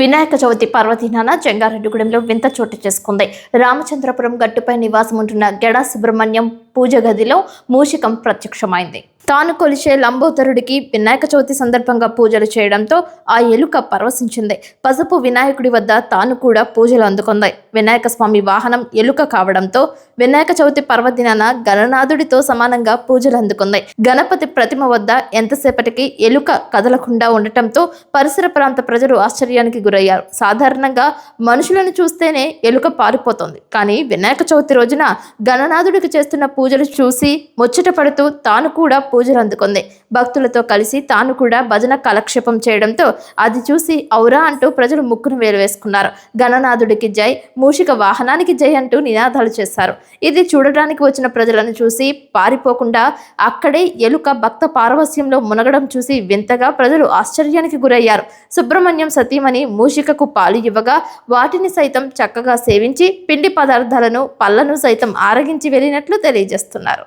వినాయక చవితి పర్వదినాన జంగారెడ్డిగూడెంలో వింత చోటు చేసుకుంది. రామచంద్రపురం గట్టుపై నివాసం ఉంటున్న గెడా సుబ్రహ్మణ్యం పూజ గదిలో మూషికం ప్రత్యక్షమైంది. తాను కొలిచే లంబోదరుడికి వినాయక చవితి సందర్భంగా పూజలు చేయడంతో ఆ ఎలుక పరవశించింది. పసుపు వినాయకుడి వద్ద తాను కూడా పూజలు అందుకుంది. వినాయక స్వామి వాహనం ఎలుక కావడంతో వినాయక చవితి పర్వదినాన గణనాథుడితో సమానంగా పూజలు అందుకుంది. గణపతి ప్రతిమ వద్ద ఎంతసేపటికి ఎలుక కదలకుండా ఉండటంతో పరిసర ప్రాంత ప్రజలు ఆశ్చర్యానికి గురయ్యారు. సాధారణంగా మనుషులను చూస్తేనే ఎలుక పారిపోతుంది. కానీ వినాయక చవితి రోజున గణనాథుడికి చేస్తున్న పూజలు చూసి ముచ్చట పడుతూ తాను కూడా పూజలు అందుకుంది. భక్తులతో కలిసి తాను కూడా భజన కలక్షేపం చేయడంతో అది చూసి ఔరా అంటూ ప్రజలు ముక్కును వేలు వేసుకున్నారు గణనాథుడికి జై మూషిక వాహనానికి జై అంటూ నినాదాలు చేశారు. ఇది చూడడానికి వచ్చిన ప్రజలను చూసి పారిపోకుండా అక్కడే ఎలుక భక్త పారవస్యంలో మునగడం చూసి వింతగా ప్రజలు ఆశ్చర్యానికి గురయ్యారు. సుబ్రహ్మణ్యం సతీమణి మూషికకు పాలు ఇవ్వగా వాటిని సైతం చక్కగా సేవించి పిండి పదార్థాలను పళ్ళను సైతం ఆరగించి వెళ్ళినట్లు తెలియజేస్తున్నారు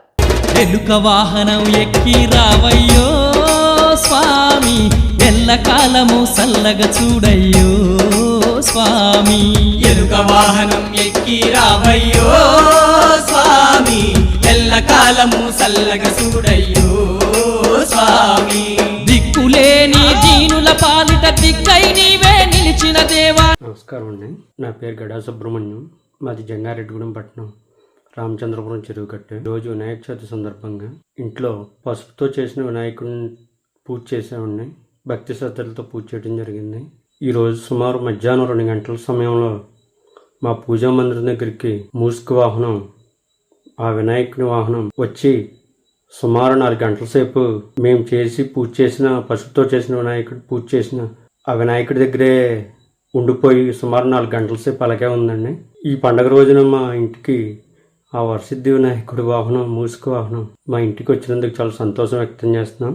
ఎలుక వాహనం ఎక్కి రావయ్యో స్వామి ఎల్లకాలము సల్లగ చూడయ్యో స్వామి. ఎలుక వాహనం ఎక్కి రావయ్యో స్వామి ఎల్లకాలము సల్లగ చూడయ్యో స్వామి. దిక్కులేని దీనుల పాలిట దిక్కై నీవే నిలిచిన దేవా. నమస్కారం అండి. నా పేరు గడా సుబ్రహ్మణ్యం మాది జంగారెడ్డిగూడెం పట్టణం. రామచంద్రపురం చెరువు కట్టే. రోజు వినాయక చవితి సందర్భంగా ఇంట్లో పసుపుతో చేసిన వినాయకుడిని పూజ చేసేవాడిని భక్తి శ్రద్ధలతో పూజ చేయడం జరిగింది. ఈరోజు సుమారు మధ్యాహ్నం రెండు గంటల సమయంలో మా పూజా మందిరం దగ్గరికి మూసుకు వాహనం ఆ వినాయకుని వాహనం వచ్చి సుమారు నాలుగు గంటల సేపు మేము చేసి పూజ చేసిన పసుపుతో చేసిన వినాయకుడు పూజ చేసిన ఆ వినాయకుడి దగ్గరే ఉండిపోయి సుమారు నాలుగు గంటల సేపు అలాగే ఉందండి. ఈ పండగ రోజున మా ఇంటికి ఆ వరసిద్ధి వినాయకుడి వాహనం మూసుకు వాహనం మా ఇంటికి వచ్చినందుకు చాలా సంతోషం వ్యక్తం చేస్తున్నాం.